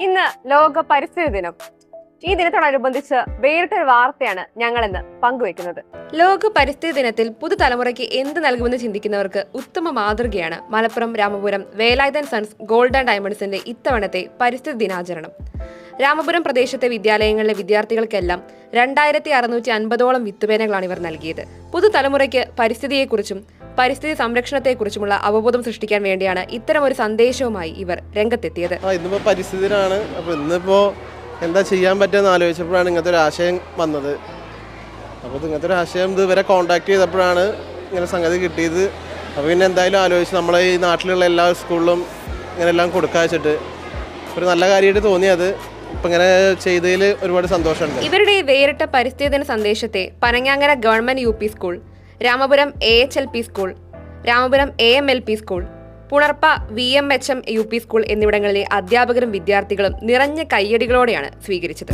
ഇന്ന് ലോക പരിസ്ഥിതി ദിനം. ഈ ദിനത്തോടനുബന്ധിച്ച് വേറിട്ടൊരു വാർത്തയാണ് ഞങ്ങൾ ഇന്ന് പങ്കുവെക്കുന്നത്. ലോക പരിസ്ഥിതി ദിനത്തിൽ പുതുതലമുറയ്ക്ക് എന്ത് നൽകുമെന്ന് ചിന്തിക്കുന്നവർക്ക് ഉത്തമ മാതൃകയാണ് Malappuram Ramapuram Velayudhan sons gold and ഡയമണ്ട്സിന്റെ ഇത്തവണത്തെ പരിസ്ഥിതി ദിനാചരണം. രാമപുരം പ്രദേശത്തെ വിദ്യാലയങ്ങളിലെ വിദ്യാർത്ഥികൾക്കെല്ലാം രണ്ടായിരത്തി അറുന്നൂറ്റി അൻപതോളം വിത്തുപേനകളാണ് ഇവർ നൽകിയത്. പുതുതലമുറയ്ക്ക് പരിസ്ഥിതിയെക്കുറിച്ചും പരിസ്ഥിതി സംരക്ഷണത്തെക്കുറിച്ചുമുള്ള അവബോധം സൃഷ്ടിക്കാൻ വേണ്ടിയാണ് ഇത്തരം ഒരു സന്ദേശവുമായി ഇവർ രംഗത്തെത്തിയത്. ഇന്നിപ്പോ ഇന്നിപ്പോൾ പരിസ്ഥിതിയാണ് അപ്പോൾ ഇന്നിപ്പോൾ എന്താ ചെയ്യാൻ പറ്റുമെന്ന് ആലോചിച്ചപ്പോഴാണ് ഇങ്ങനത്തെ ഒരു ആശയം വന്നത്. അപ്പോൾ ഇങ്ങനത്തെ ഒരു ആശയം ഇതുവരെ കോൺടാക്ട് ചെയ്തപ്പോഴാണ് ഇങ്ങനെ സംഗതി കിട്ടിയത്. അപ്പോൾ പിന്നെ എന്തായാലും ആലോചിച്ച് നമ്മളെ ഈ നാട്ടിലുള്ള എല്ലാ സ്കൂളിലും ഇങ്ങനെ എല്ലാം കൊടുക്കാൻ വെച്ചിട്ട് ഒരു നല്ല കാര്യമായിട്ട് തോന്നിയത്. ഇപ്പം ഇങ്ങനെ ചെയ്തതിൽ ഒരുപാട് സന്തോഷമുണ്ട്. ഇവരുടെ വേറിട്ട പരിസ്ഥിതി ദിന സന്ദേശത്തെ Panangangara government U P school Ramapuram A H L P school Ramapuram A M L P school Punarppa V M H M U P school എന്നിവിടങ്ങളിലെ അധ്യാപകരും വിദ്യാർത്ഥികളും നിറഞ്ഞ കയ്യടികളോടെയാണ് സ്വീകരിച്ചത്.